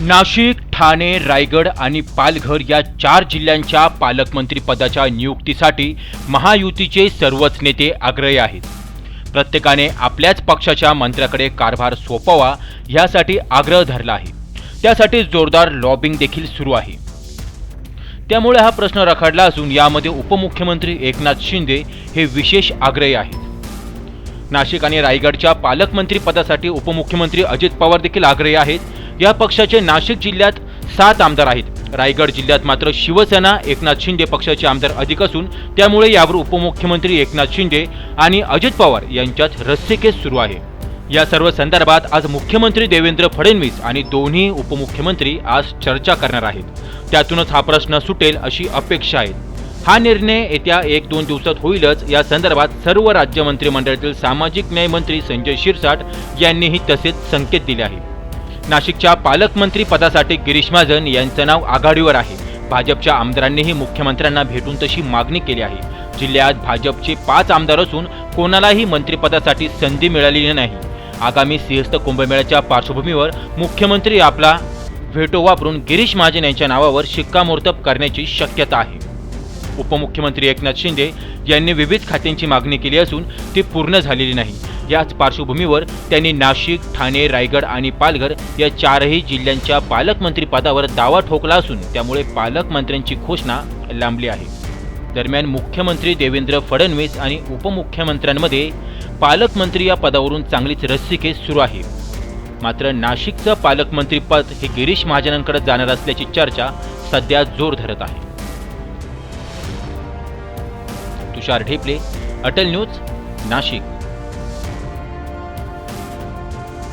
नाशिक ठाणे रायगड आणि पालघर या चार जिल्ह्यांच्या पालकमंत्रीपदाच्या नियुक्तीसाठी महायुतीचे सर्वच नेते आग्रही आहेत. प्रत्येकाने आपल्याच पक्षाच्या मंत्र्याकडे कारभार सोपवा यासाठी आग्रह धरला आहे. त्यासाठी जोरदार लॉबिंग देखील सुरू आहे. त्यामुळे हा प्रश्न रखडला असून यामध्ये उपमुख्यमंत्री एकनाथ शिंदे हे विशेष आग्रही आहेत. नाशिक आणि रायगडच्या पालकमंत्री पदासाठी उपमुख्यमंत्री अजित पवार देखील आग्रही आहेत. या पक्षाचे नाशिक जिल्ह्यात सात आमदार आहेत. रायगड जिल्ह्यात मात्र शिवसेना एकनाथ शिंदे पक्षाचे आमदार अधिक असून त्यामुळे यावर उपमुख्यमंत्री एकनाथ शिंदे आणि अजित पवार यांच्यात रस्सेखेच सुरू आहे. या सर्व संदर्भात आज मुख्यमंत्री देवेंद्र फडणवीस आणि दोन्ही उपमुख्यमंत्री आज चर्चा करणार आहेत. त्यातूनच हा प्रश्न सुटेल अशी अपेक्षा आहे. हा निर्णय येत्या एक दोन दिवसात होईलच. या संदर्भात सर्व राज्य मंत्रिमंडळातील सामाजिक न्याय मंत्री संजय शिरसाट यांनीही तसेच संकेत दिले आहे नाशिकच्या पालकमंत्री पदासाठी गिरीश महाजन यांचं नाव आघाडीवर आहे. भाजपच्या आमदारांनीही मुख्यमंत्र्यांना भेटून तशी मागणी केली आहे. जिल्ह्यात भाजपचे पाच आमदार असून कोणालाही मंत्रिपदासाठी संधी मिळालेली नाही. आगामी सिंहस्थ कुंभमेळ्याच्या पार्श्वभूमीवर मुख्यमंत्री आपला व्हेटो वापरून गिरीश महाजन यांच्या नावावर शिक्कामोर्तब करण्याची शक्यता आहे. उपमुख्यमंत्री एकनाथ शिंदे यांनी विविध खात्यांची मागणी केली असून ती पूर्ण झालेली नाही. याच पार्श्वभूमीवर त्यांनी नाशिक ठाणे रायगड आणि पालघर या चारही जिल्ह्यांच्या पालकमंत्रीपदावर दावा ठोकला असून त्यामुळे पालकमंत्र्यांची घोषणा लांबली आहे. दरम्यान मुख्यमंत्री देवेंद्र फडणवीस आणि उपमुख्यमंत्र्यांमध्ये पालकमंत्री या पदावरून चांगलीच रस्सीखेच सुरू आहे. मात्र नाशिकचं पालकमंत्रीपद हे गिरीश महाजनांकडे जाणार असल्याची चर्चा सध्या जोर धरत आहे. तुषार ढेपले अटल न्यूज नाशिक.